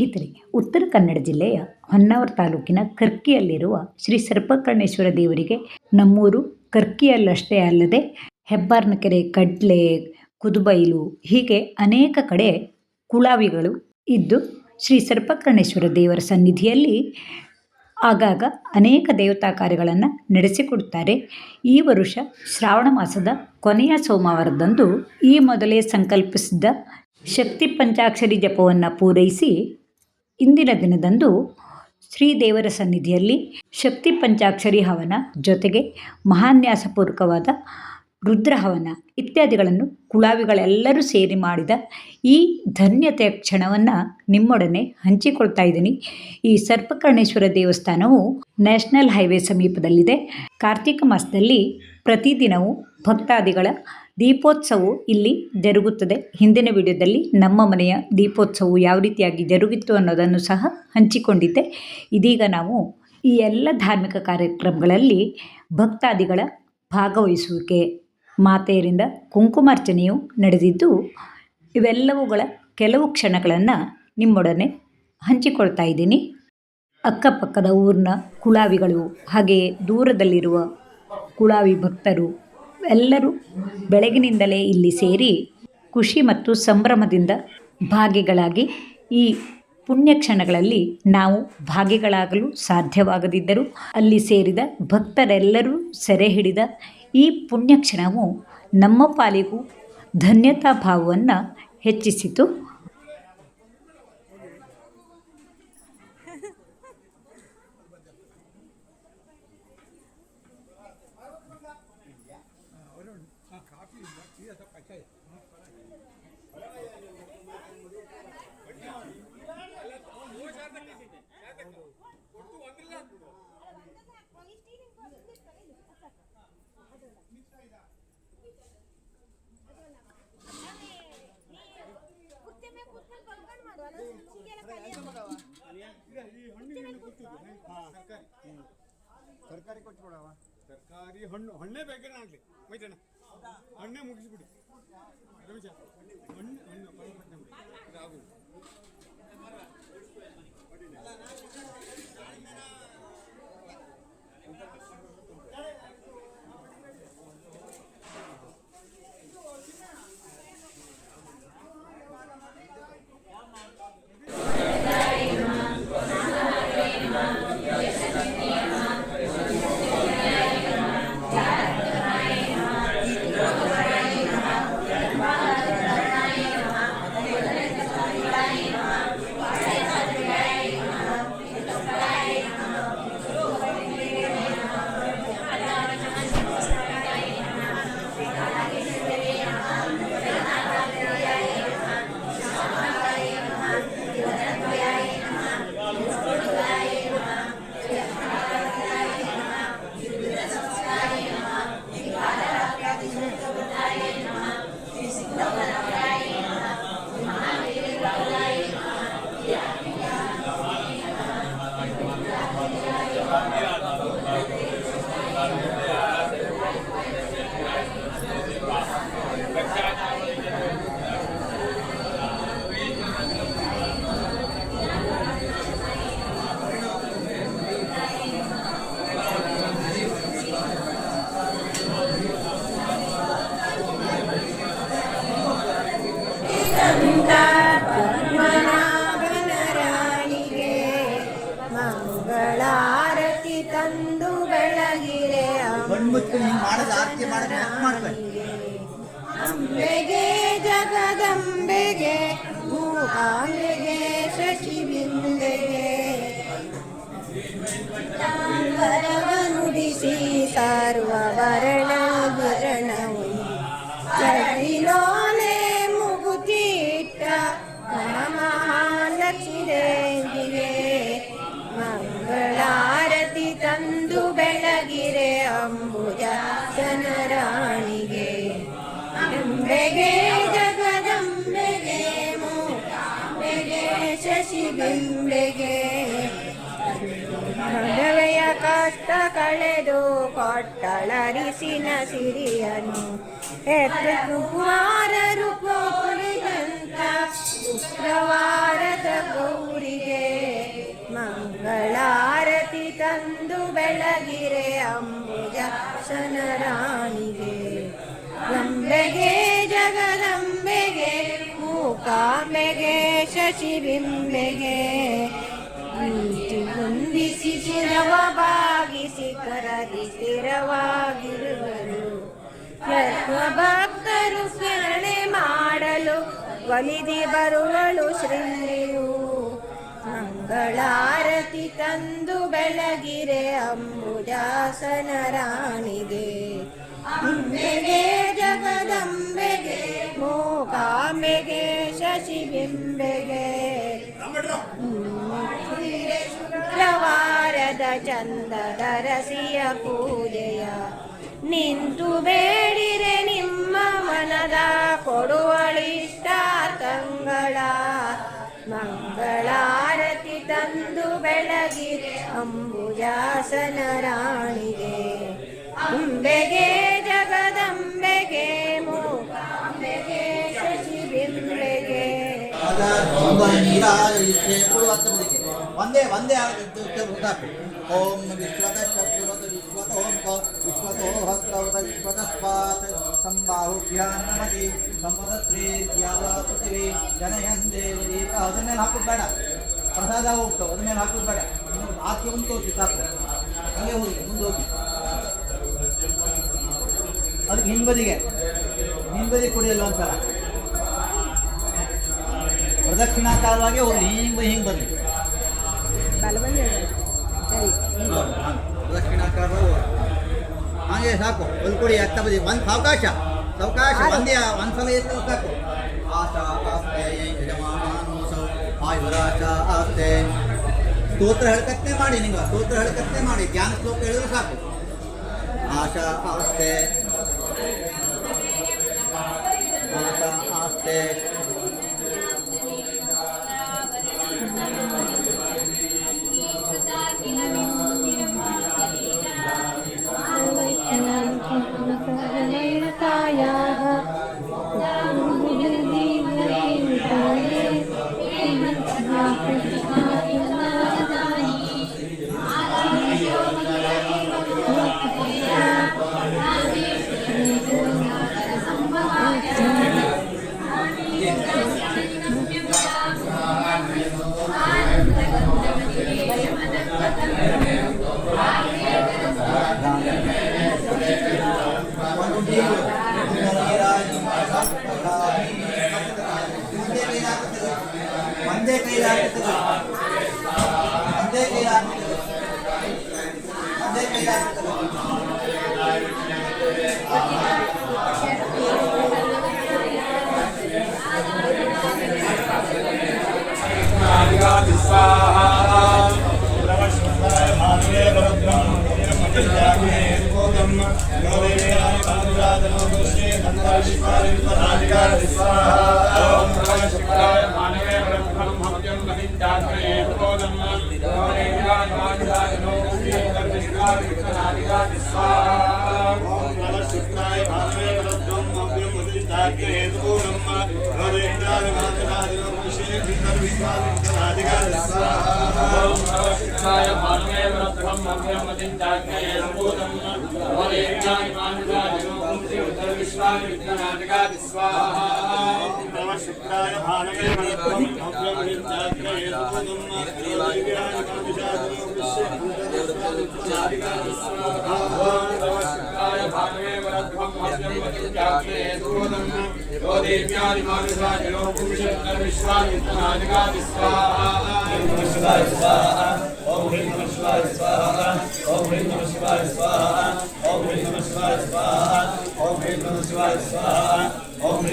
ಸ್ನೇಹಿತರೆ ಉತ್ತರ ಕನ್ನಡ ಜಿಲ್ಲೆಯ ಹೊನ್ನಾವರ ತಾಲೂಕಿನ ಕರ್ಕಿಯಲ್ಲಿರುವ ಶ್ರೀ ಸರ್ಪಕರ್ಣೇಶ್ವರ ದೇವರಿಗೆ ನಮ್ಮೂರು ಕರ್ಕಿಯಲ್ಲಷ್ಟೇ ಅಲ್ಲದೆ ಹೆಬ್ಬಾರ್ನಕೆರೆ, ಕಡ್ಲೆ, ಕುದುಬೈಲು ಹೀಗೆ ಅನೇಕ ಕಡೆ ಕುಳಾವಿಗಳು ಇದ್ದು ಶ್ರೀ ಸರ್ಪಕರ್ಣೇಶ್ವರ ದೇವರ ಸನ್ನಿಧಿಯಲ್ಲಿ ಆಗಾಗ ಅನೇಕ ದೇವತಾ ಕಾರ್ಯಗಳನ್ನು ನಡೆಸಿಕೊಡುತ್ತಾರೆ. ಈ ವರುಷ ಶ್ರಾವಣ ಮಾಸದ ಕೊನೆಯ ಸೋಮವಾರದಂದು ಈ ಮೊದಲೇ ಸಂಕಲ್ಪಿಸಿದ್ದ ಶಕ್ತಿ ಪಂಚಾಕ್ಷರಿ ಜಪವನ್ನು ಪೂರೈಸಿ ಇಂದಿನ ದಿನದಂದು ಶ್ರೀ ದೇವರ ಸನ್ನಿಧಿಯಲ್ಲಿ ಶಕ್ತಿ ಪಂಚಾಕ್ಷರಿ ಹವನ ಜೊತೆಗೆ ಮಹಾನ್ಯಾಸಪೂರ್ವಕವಾದ ರುದ್ರ ಹವನ ಇತ್ಯಾದಿಗಳನ್ನು ಕುಳಾವಿಗಳೆಲ್ಲರೂ ಸೇರಿ ಮಾಡಿದ ಈ ಧನ್ಯತೆಯ ಕ್ಷಣವನ್ನು ನಿಮ್ಮೊಡನೆ ಹಂಚಿಕೊಳ್ತಾ ಇದ್ದೀನಿ. ಈ ಸರ್ಪಕರ್ಣೇಶ್ವರ ದೇವಸ್ಥಾನವು ನ್ಯಾಷನಲ್ ಹೈವೇ ಸಮೀಪದಲ್ಲಿದೆ. ಕಾರ್ತಿಕ ಮಾಸದಲ್ಲಿ ಪ್ರತಿದಿನವೂ ಭಕ್ತಾದಿಗಳ ದೀಪೋತ್ಸವವು ಇಲ್ಲಿ ಜರುಗುತ್ತದೆ. ಹಿಂದಿನ ವಿಡಿಯೋದಲ್ಲಿ ನಮ್ಮ ಮನೆಯ ದೀಪೋತ್ಸವವು ಯಾವ ರೀತಿಯಾಗಿ ಜರುಗಿತ್ತು ಅನ್ನೋದನ್ನು ಸಹ ಹಂಚಿಕೊಂಡಿದ್ದೆ. ಇದೀಗ ನಾವು ಈ ಎಲ್ಲ ಧಾರ್ಮಿಕ ಕಾರ್ಯಕ್ರಮಗಳಲ್ಲಿ ಭಕ್ತಾದಿಗಳ ಭಾಗವಹಿಸುವಿಕೆ ಮಾತೆಯರಿಂದ ಕುಂಕುಮಾರ್ಚನೆಯು ನಡೆದಿದ್ದು, ಇವೆಲ್ಲವುಗಳ ಕೆಲವು ಕ್ಷಣಗಳನ್ನು ನಿಮ್ಮೊಡನೆ ಹಂಚಿಕೊಳ್ತಾ ಇದ್ದೀನಿ. ಅಕ್ಕಪಕ್ಕದ ಊರಿನ ಕುಳಾವಿಗಳು ಹಾಗೆಯೇ ದೂರದಲ್ಲಿರುವ ಕುಳಾವಿ ಭಕ್ತರು, ಎಲ್ಲರೂ ಬೆಳಗಿನಿಂದಲೇ ಇಲ್ಲಿ ಸೇರಿ ಖುಷಿ ಮತ್ತು ಸಂಭ್ರಮದಿಂದ ಭಾಗಿಗಳಾಗಿ ಈ ಪುಣ್ಯ ಕ್ಷಣಗಳಲ್ಲಿ ನಾವು ಭಾಗಿಗಳಾಗಲು ಸಾಧ್ಯವಾಗದಿದ್ದರೂ, ಅಲ್ಲಿ ಸೇರಿದ ಭಕ್ತರೆಲ್ಲರೂ ಸೆರೆ ಹಿಡಿದ ಈ ಪುಣ್ಯಕ್ಷಣವು ನಮ್ಮ ಪಾಲಿಗೂ ಧನ್ಯತಾ ಭಾವವನ್ನು ಹೆಚ್ಚಿಸಿತು. ತರಕಾರಿ ಕೊಟ್ಬಿಡವ ತರಕಾರಿ ಹಣ್ಣು ಹಣ್ಣೇ ಬೇಕೇನ ಆಗಲಿ ಮೈತಣ್ಣ ಹಣ್ಣೇ ಮುಗಿಸ್ಬಿಡಿ ರಮೇಶ ಹಣ್ಣು ಹಣ್ಣು ಪರವಾಗಿಲ್ಲ ಬಿಡಿ. ಅಂಬೆಗೆ ಜಗದಂಬೆಗೆ ಮೂಕಾಂಬೆಗೆ ಶಶಿಬಿಂಬೆಗೆ ತಾಂಬರವ ನುಡಿಸಿ ಕಷ್ಟ ಕಳೆದು ಕೊಟ್ಟಳರಿಸಿನ ಸಿರಿಯನು ಹೆತ್ತು ಕುಮಾರರು ಕೋಲಿದಂತ ಶುಕ್ರವಾರದ ಗೌರಿಗೆ ಮಂಗಳಾರತಿ ತಂದು ಬೆಳಗಿರೆ ಅಂಬುಜ ಸನರಾಣಿಗೆ ಗಂಬೆಗೆ, ಜಗದಂಬೆಗೆ, ಮೂಕಾಂಬೆಗೆ, ಶಶಿಬಿಂಬೆಗೆ. ನೀತಿ ಹೊಂದಿಸಿ ಶಿರವ ಬಾಗಿಸಿ ಕರದಿ ಸ್ಥಿರವಾಗಿರುವರು ಭಕ್ತರು ಸ್ಮರಣೆ ಮಾಡಲು ಒಲಿದಿ ಬರುವಳು ಶ್ರೀಯು. ಮಂಗಳಾರತಿ ತಂದು ಬೆಳಗಿರೆ ಅಂಬುಜಾಸನ ರಾಣಿಗೆ. ಅಂಬೆಗೆ ಜಗದಂಬೆಗೆ ಶಶಿ ಶಶಿಬಿಂಬೆಗೆ. ಶುಕ್ರವಾರದ ಚಂದದ ರಸಿಯ ಪೂಜೆಯ. ನಿಂತು ಬೇಡಿರೆ ನಿಮ್ಮ ಮನದ ಕೊಡುವಳಿಷ್ಟ ತಂಗಳ ಮಂಗಳಾರತಿ ತಂದು ಬೆಳಗಿರೆ ಅಂಬುಜಾಸನ ರಾಣಿಗೆ. ಅಂಬೆಗೆ ಒಂದು ಒಂದೇ ಸಾಕು ಓಂ ವಿಶ್ವತ ಚತುರತ ವಿಶ್ವತ ಓಂ ಕ ವಿಶ್ವತೋ ಹಸ್ತವತ ವಿಶ್ವತ ಸ್ವಾತ್ ಸಂಬಾಹುಭ್ಯಾಂ ನಮತಿ ಸಂಪದತ್ರಿ ದ್ಯಾವ ಪೃಥಿವಿ ಜನಯನ್ ದೇವದೀತ ಅದ್ರ ಮೇಲೆ ಹಾಕೋದು ಬೇಡ ಪ್ರಸಾದ ಹೋಗ್ತಾವೆ ಅದ್ರ ಮೇಲೆ ಹಾಕೋದು ಬೇಡ ಆಕೆ ಉಂಟು ಸಾಕು ಹಾಗೆ ಹೋಗಿ ಮುಂದೆ ಹೋಗಿ ಅದಕ್ಕೆ ಹಿಂಬದಿಗೆ ಹಿಂಬದಿ ಕುಡಿಯಲ್ಲ ಒಂದ್ಸಲ. ಪ್ರದಕ್ಷಿಣಾಕಾರವಾಗಿ ಹೋಗಿ ಹಿಂಗೆ ಹಿಂಗೆ ಬನ್ನಿ ಪ್ರದಕ್ಷಿಣಾಕಾರ ಹಾಗೆ ಸಾಕು ಒಂದು ಕೊಡಿ ಹತ್ತ ಬದಿ ಒಂದು ಸಾವಕಾಶ ಸಾವಕಾಶ ಒಂದೇ ಒಂದು ಸಲ ಎತ್ತು ಸಾಕು ಆಶಾ ಆಸ್ತೆ ಯಜಮಾನೋಸೌ ಆಯುರಾಶ ಆಸ್ತೆ ಸ್ತೋತ್ರ ಹೇಳ್ಕತ್ತೆ ಮಾಡಿ ನಿಂಗೆ ಸ್ತೋತ್ರ ಹೇಳ್ಕತ್ತೆ ಮಾಡಿ ಧ್ಯಾನ ಶ್ಲೋಕ ಹೇಳಿದ್ರೆ ಸಾಕು ಆಶಾ ಆಸ್ತೆ ಆಶಾ ಆಸ್ತೆ Yeah. Merhaba. शुक्राय भानवे भव्यं विद्याग्रये सुपदं శుక్రాయ భానవే Om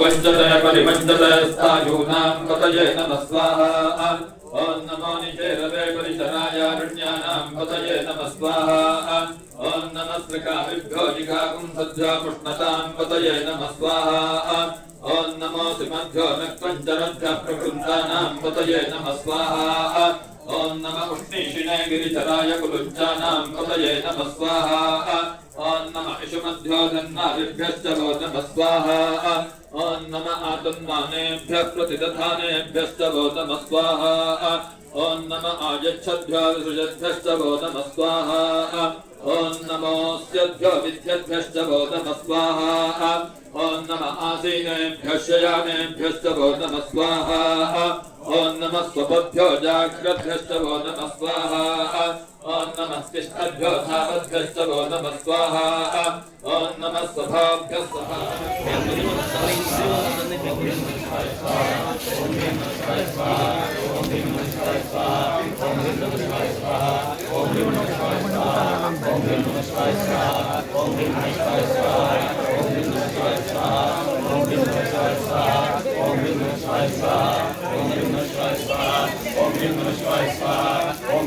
पञ्चते परिपञ्चते स्थायूनां पतये नमः स्वाहा ॐ नमो निशेरवे परिचरायारण्यानां पतये नमः स्वाहा ॐ नमः श्रीकाभिभ्यो जिघाकुं सद्भ्यो पुष्णतां पतये नमः स्वाहा ॐ नमो सिमभ्यो नक्त्वञ्चरभ्यः प्रकृन्तानां पतये नमः स्वाहा ॐ नमः उष्णीषिणे गिरिचराय कुलुञ्चानां पतये नमः स्वाहा ॐ नमः इषुमध्यो दन्नादिभ्यश्च वो नमः स्वाहा ॐ नम आतन्मानेभ्यः प्रतिदधानेभ्यश्च गौतमस्वाहा ॐ नम आयच्छद्भ्योऽसृजद्भ्यश्च गौतमस्वाहा ॐ नमोऽस्यद्भ्यो विद्यद्भ्यश्च गौतमस्वाहा ॐ नम आसीनेभ्यः शयानेभ्यश्च गौतमस्वाहा ॐ नमः स्वपद्भ्यो जाग्रद्भ्यश्च गौतमस्वाहा ॐ नमोऽस्यभ्यो विद्यद्भ्यश्च वो नमः स्वाहा ॐ नमः आसीनेभ्यः शयानेभ्यश्च वो नमः स्वाहा ॐ नमः स्वपद्भ्यो जाग्रद्भ्यश्च वो नमः स्वाहा ॐ नमः तिष्ठद्भ्यो धावद्भ्यश्च वो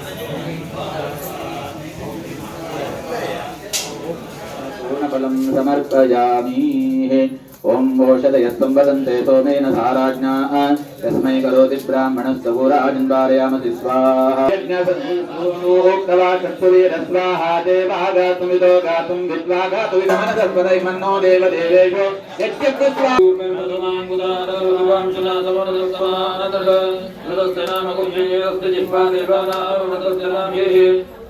पूर्णफलं समर्पयामि ॐ ओषधयस्तं वदन्ते सोमेन धाराज्ञा यस्मै करोति ब्राह्मणस्तपुराजन्वारयामसि स्वाहा स्वाहा देवा गातुमिदो गातुं विद्वा गातुमिदमनसर्वदै मन्नो देवदेवेषु यज्ञकृत्वा